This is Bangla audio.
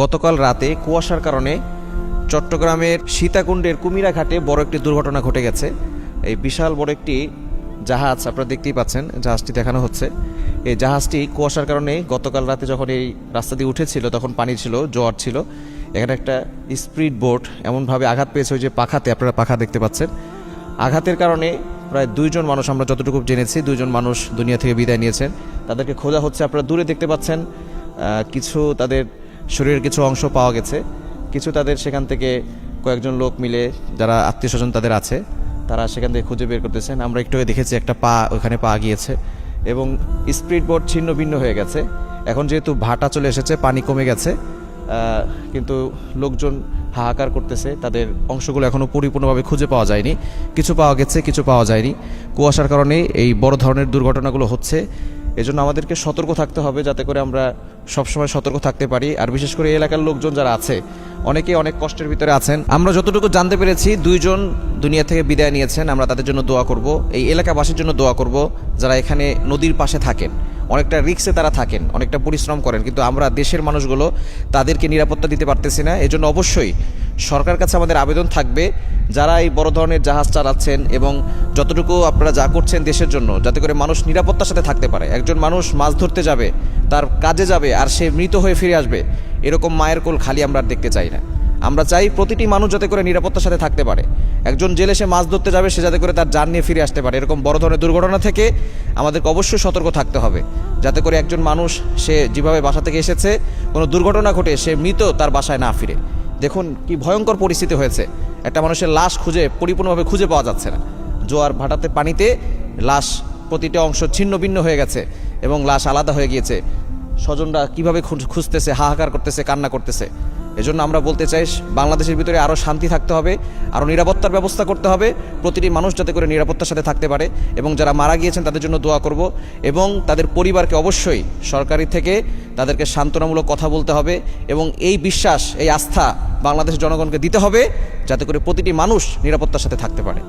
গতকাল রাতে কুয়াশার কারণে চট্টগ্রামের সীতাকুণ্ডের কুমিরা ঘাটে বড় একটি দুর্ঘটনা ঘটে গেছে। এই বিশাল বড় একটি জাহাজ আপনারা দেখতেই পাচ্ছেন, জাহাজটি দেখানো হচ্ছে। এই জাহাজটি কুয়াশার কারণে গতকাল রাতে যখন এই রাস্তা দিয়ে উঠেছিল, তখন পানি ছিল, জোয়ার ছিল। এখানে একটা স্পিড বোট এমনভাবে আঘাত পেয়েছে ওই যে পাখাতে, আপনারা পাখা দেখতে পাচ্ছেন। আঘাতের কারণে প্রায় দুইজন মানুষ আমরা যতটুকু জেনেছি, দুইজন মানুষ দুনিয়া থেকে বিদায় নিয়েছেন। তাদেরকে খোঁজা হচ্ছে, আপনারা দূরে দেখতে পাচ্ছেন কিছু তাদের শরীরের কিছু অংশ পাওয়া গেছে। কিছু তাদের সেখান থেকে কয়েকজন লোক মিলে যারা আত্মীয় স্বজন তাদের আছে, তারা সেখান থেকে খুঁজে বের করতেছেন। আমরা একটু দেখেছি একটা পা ওখানে পা গিয়েছে এবং স্পিড বোট ছিন্ন ভিন্ন হয়ে গেছে। এখন যেহেতু ভাটা চলে এসেছে, পানি কমে গেছে কিন্তু লোকজন হাহাকার করতেছে। তাদের অংশগুলো এখনও পরিপূর্ণভাবে খুঁজে পাওয়া যায়নি। কিছু পাওয়া গেছে, কিছু পাওয়া যায়নি। কুয়াশার কারণে এই বড় ধরনের দুর্ঘটনাগুলো হচ্ছে। এজন্য আমাদেরকে সতর্ক থাকতে হবে যাতে করে আমরা সবসময় সতর্ক থাকতে পারি। আর বিশেষ করে এলাকার লোকজন যারা আছে, অনেকেই অনেক কষ্টের ভিতরে আছেন। আমরা যতটুকু জানতে পেরেছি, দুইজন দুনিয়া থেকে বিদায় নিয়েছেন। আমরা তাদের জন্য দোয়া করব। এই এলাকাবাসীর জন্য দোয়া করব যারা এখানে নদীর পাশে থাকেন। অনেকটা রিক্সে তারা থাকেন, অনেকটা পরিশ্রম করেন। কিন্তু আমরা দেশের মানুষগুলো তাদেরকে নিরাপত্তা দিতে পারতেছি না। এজন্য অবশ্যই সরকার কাছে আমাদের আবেদন থাকবে যারা এই বড় ধরনের জাহাজ চালাচ্ছেন এবং যতটুকু আপনারা যা করছেন দেশের জন্য, যাতে করে মানুষ নিরাপত্তার সাথে থাকতে পারে। একজন মানুষ মাছ ধরতে যাবে, তার কাজে যাবে, আর সে মৃত হয়ে ফিরে আসবে, এরকম মায়ের কোল খালি আমরা দেখতে চাই না। আমরা চাই প্রতিটি মানুষ যাতে করে নিরাপত্তার সাথে থাকতে পারে। একজন জেলে সে মাছ ধরতে যাবে, সে যাতে করে তার যান নিয়ে ফিরে আসতে পারে। এরকম বড় ধরনের দুর্ঘটনা থেকে আমাদেরকে অবশ্যই সতর্ক থাকতে হবে, যাতে করে একজন মানুষ সে যেভাবে বাসা থেকে এসেছে, কোনো দুর্ঘটনা ঘটে সে মৃত তার বাসায় না ফিরে। দেখুন কি ভয়ঙ্কর পরিস্থিতি হয়েছে। একটা মানুষের লাশ খুঁজে, পরিপূর্ণভাবে খুঁজে পাওয়া যাচ্ছে না। জোয়ার ভাটাতে পানিতে লাশ প্রতিটা অংশ ছিন্ন ভিন্ন হয়ে গেছে এবং লাশ আলাদা হয়ে গিয়েছে। স্বজনরা কীভাবে খুঁজ- খুঁজতেছে, হাহাকার করতেছে, কান্না করতেছে। এজন্য আমরা বলতে চাই, বাংলাদেশের ভিতরে আরও শান্তি থাকতে হবে, আরও নিরাপত্তার ব্যবস্থা করতে হবে, প্রতিটি মানুষ যাতে করে নিরাপত্তার সাথে থাকতে পারে এবং যারা মারা গিয়েছেন তাদের জন্য দোয়া করব এবং তাদের পরিবারকে অবশ্যই সরকারি থেকে তাদেরকে সান্ত্বনামূলক কথা বলতে হবে এবং এই বিশ্বাস, এই আস্থা বাংলাদেশের জনগণকে দিতে হবে যাতে করে প্রতিটি মানুষ নিরাপত্তার সাথে থাকতে পারে।